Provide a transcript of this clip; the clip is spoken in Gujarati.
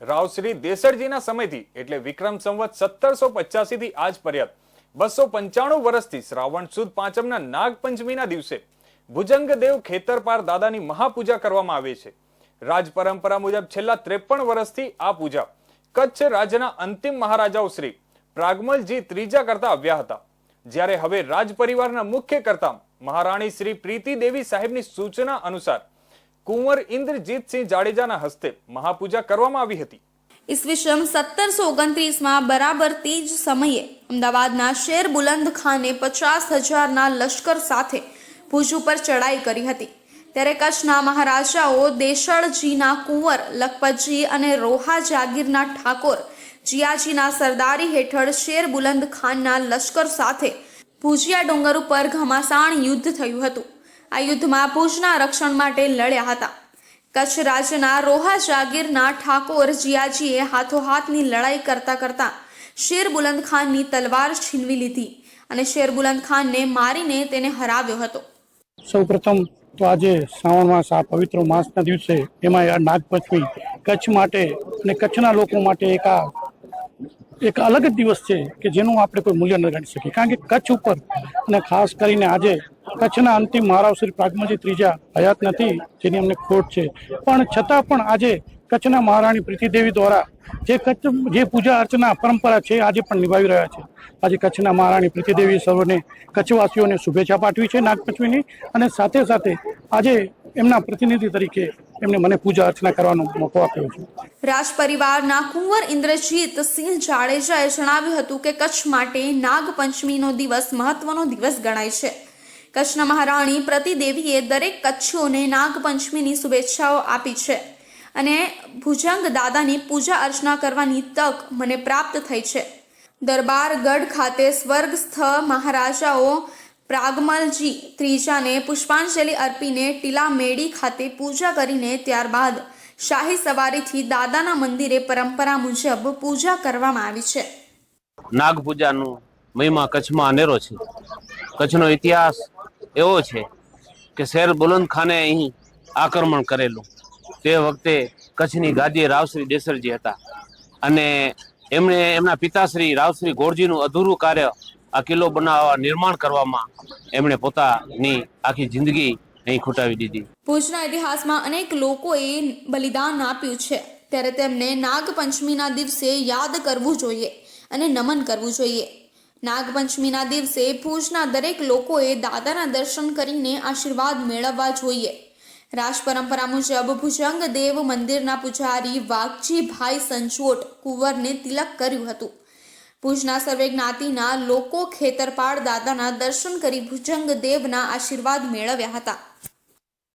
રાવશ્રી દેસરજીના સમયથી, એટલે વિક્રમ સંવત સત્તરસો પચાસી થી આજ પર્યંત. બસો પંચાણું વર્ષથી શ્રાવણ સુદ પાંચમના નાગપંચમીના દિવસે ભુજંગદેવ ખેતરપાર દાદાની મહાપૂજા કરવામાં આવે છે. રાજ પરંપરા મુજબ છેલ્લા ત્રેપન વર્ષથી આ પૂજા કચ્છ રાજ્યના અંતિમ મહારાજાઓ શ્રી પ્રાગમલજી ત્રીજા કરતા આવ્યા હતા. જ્યારે હવે રાજ પરિવારના મુખ્ય કરતા મહારાણી શ્રી પ્રીતિ દેવી સાહેબની સૂચના અનુસાર કુંવર ઇન્દ્રજીતસિંહ જાડેજાના હસ્તે મહાપૂજા કરવામાં આવી હતી. ઈસવીસન સત્તરસો ઓગણત્રીસમાં બરાબર તે જ સમયે અમદાવાદના શેર બુલંદ ખાને પચાસ હજારના લશ્કર સાથે ભુજ ઉપર ચડાઈ કરી હતી ત્યારે કચ્છના મહારાજાઓ દેશળજીના કુંવર લખપતજી અને રોહા જાગીરના ઠાકોર જીયાજીના સરદારી હેઠળ શેર બુલંદ ખાનના લશ્કર સાથે ભુજિયા ડુંગર ઉપર ઘમાસાણ યુદ્ધ થયું હતું આ યુદ્ધમાં ભુજના રક્ષણ માટે લડ્યા હતા. કચ્છ રાજ્યના રોહા જાગીરના ઠાકોર જીયાજીએ હાથોહાથની લડાઈ કરતા કરતા શેર બુલંદ ખાનની તલવાર છીનવી લીધી અને શેર બુલંદ ખાનને મારીને તેને હરાવ્યો હતો. સૌપ્રથમ તો આજે શ્રાવણ માસ, આ પવિત્ર માસના દિવસે એમાં આ નાગપંચમી કચ્છ માટે અને કચ્છના લોકો માટે એક આ એક અલગ જ દિવસ છે કે જેનું આપણે કોઈ મૂલ્ય ન ગણી શકીએ. કારણ કે કચ્છ ઉપર અને ખાસ કરીને આજે કચ્છના અંતિમ મહારાવ શ્રી પ્રાગમજી ત્રીજા હયાત નથી, જેની અમને ખોટ છે. પણ છતાં પણ આજે કચ્છના મહારાણી પ્રીતિદેવી દ્વારા જે કચ્છ, જે પૂજા અર્ચના પરંપરા છે, આજે પણ નિભાવી રહ્યા છે. આજે કચ્છના મહારાણી પ્રીતિદેવી સર્વને કચ્છવાસીઓને શુભેચ્છા પાઠવી છે નાગપંચમીની અને સાથે સાથે આજે એમના પ્રતિનિધિ તરીકે એમને મને પૂજા અર્ચના કરવાનો મોકો આપ્યો છે. રાજ પરિવારના કુંવર ઇન્દ્રજીત સિંહ જાડેજાએ જણાવ્યું હતું કે કચ્છ માટે નાગપંચમીનો દિવસ મહત્વનો દિવસ ગણાય છે. કચ્છના મહારાણી પ્રતિદેવીએ દરેક કચ્છીઓને નાગપંચમીની શુભેચ્છાઓ આપી છે. અને ભુજંગ દાદાની પૂજા અર્ચના કરવાની તક મને પ્રાપ્ત થઈ છે. દરબારગઢ ખાતે સ્વર્ગસ્થ મહારાજાઓ પ્રાગમલજી ત્રીજાને પુષ્પાંજલિ અર્પીને ટીલા મેડી ખાતે પૂજા કરીને ત્યારબાદ શાહી સવારીથી દાદાના મંદિરે પરંપરા મુજબ પૂજા કરવામાં આવી છે. નાગ પૂજાનો મહિમા કચ્છમાં અનેરો છે. કચ્છનો ઇતિહાસ એવો છે કે શેર બુલંદ ખાને અહીં આક્રમણ કરેલું. તે વખતે કચ્છની ગાદીએ રાવશ્રી દેસરજી હતા. અને એમણે એમના પિતાશ્રી રાવશ્રી ગોરજીનું અધૂરું કાર્ય આ કિલ્લો બનાવવા નિર્માણ કરવામાં એમણે પોતાની આખી જિંદગી અહીં ખૂટાવી દીધી. ભુજના ઇતિહાસમાં અનેક લોકોએ બલિદાન આપ્યું છે. ત્યારે તેમને નાગપંચમીના દિવસે યાદ કરવું જોઈએ અને નમન કરવું જોઈએ. નાગપંચમીના દિવસે ભુજના દરેક લોકોએ દાદાના દર્શન કરીને આશીર્વાદ મેળવવા જોઈએ. રાજ પરંપરા મુજબ ભુજંગ દેવ મંદિરના પૂજારી વાઘજીભાઈ સંચોટ કુંવરને તિલક કર્યું હતું. ભુજના સર્વે જ્ઞાતિના લોકો ખેતરપાળ દાદાના દર્શન કરી ભુજંગ દેવના આશીર્વાદ મેળવ્યા હતા.